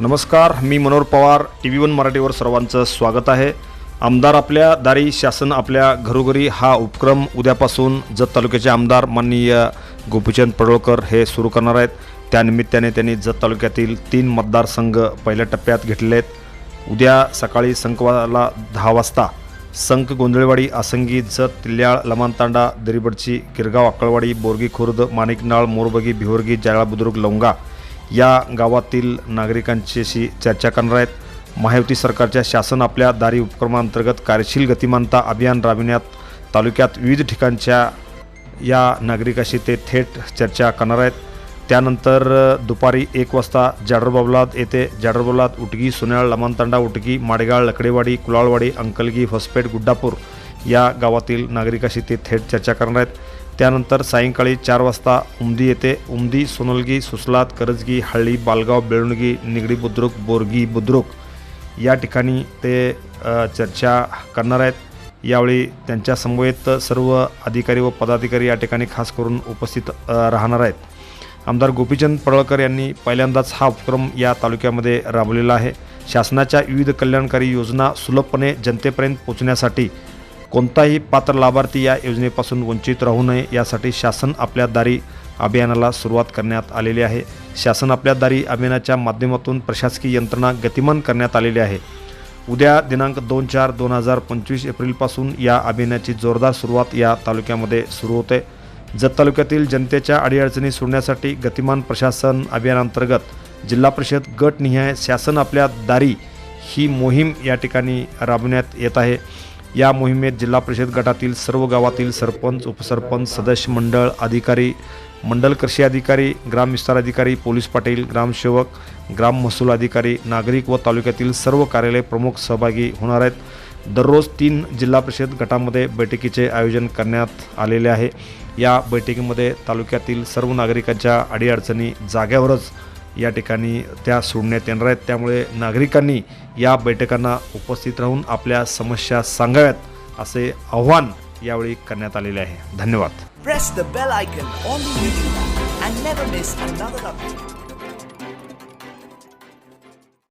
नमस्कार मी Manohar Pawar T V one मराठीवर सर्वांचं स्वागत आहे. आमदार आपल्या दारी शासन आपल्या घरोघरी हा उपक्रम उद्यापासून जत तालुक्याचे आमदार माननीय गोपीचंद पडळकर हे सुरू करणार आहेत. त्यानिमित्ताने त्यांनी जत तालुक्यातील तीन मतदारसंघ पहिल्या टप्प्यात घेतलेले आहेत. उद्या सकाळी संकवाला दहा वाजता संक गोंधळेवाडी आसंगी जत तिल्याळ लमानतांडा दरिबडची गिरगाव अक्कळवाडी बोरगी खुर्द माणिकनाळ मोरबगी भिवर्गी जाळा बुद्रुक लवंगा या गावातील नागरिकांच्याशी चर्चा करणार आहेत. महायुती सरकारच्या शासन आपल्या दारी उपक्रमांतर्गत कार्यशील गतिमानता अभियान राबविण्यात तालुक्यात विविध ठिकाणच्या या नागरिकाशी ते थेट चर्चा करणार आहेत. त्यानंतर दुपारी एक वाजता जाडरबावलाद येथे जाडरबावलाद उटगी सुन्याळ लमानतांडा उटगी माडेगाळ लकडेवाडी कुलाळवाडी अंकलगी फसपेट गुड्डापूर या गावातील नागरिकाशी ते थेट चर्चा करणार आहेत. त्यानंतर सायंकाळी चार वाजता उमदी येथे उमदी सोनलगी सुसलाद करजगी हळ्ळी बालगाव बेळुणगी निगडी बुद्रुक बोरगी बुद्रुक या ठिकाणी ते चर्चा करणार आहेत. यावेळी त्यांच्या समवेत सर्व अधिकारी व पदाधिकारी या ठिकाणी खास करून उपस्थित राहणार आहेत. आमदार गोपीचंद पडळकर यांनी पहिल्यांदाच हा उपक्रम या तालुक्यामध्ये राबवलेला आहे. शासनाच्या विविध कल्याणकारी योजना सुलभपणे जनतेपर्यंत पोहोचण्यासाठी कोणताही पात्र लाभार्थी या योजनेपासून वंचित राहू नये यासाठी शासन आपल्या दारी अभियानाला सुरुवात करण्यात आलेली आहे. शासन आपल्या दारी अभियानाच्या माध्यमातून प्रशासकीय यंत्रणा गतिमान करण्यात आलेली आहे. उद्या दिनांक दोन चार दोन हजार पंचवीस एप्रिलपासून या अभियानाची जोरदार सुरुवात या तालुक्यामध्ये सुरू होते. जत तालुक्यातील जनतेच्या अडीअडचणी सोडण्यासाठी गतिमान प्रशासन अभियानांतर्गत जिल्हा परिषद गटनिहाय शासन आपल्या दारी ही मोहीम या ठिकाणी राबवण्यात येत आहे. या मोहिमेत जिल्हा परिषद गटातील सर्व गावातील सरपंच उपसरपंच सदस्य मंडळ अधिकारी मंडल कृषी अधिकारी ग्राम विस्तार अधिकारी पोलीस पाटील ग्रामसेवक ग्राम महसूल अधिकारी नागरिक व तालुक्यातील सर्व कार्यालय प्रमुख सहभागी होणार आहेत. दररोज तीन जिल्हा परिषद गटामध्ये बैठकीचे आयोजन करण्यात आलेले आहे. या बैठकीमध्ये तालुक्यातील सर्व नागरिकांच्या अडीअडचणी जाग्यावरच या ठिकाणी त्या सोडण्यात येणार आहेत. त्यामुळे नागरिकांनी या बैठकांना उपस्थित राहून आपल्या समस्या सांगाव्यात असे आव्हान यावेळी करण्यात आलेले आहे. धन्यवाद.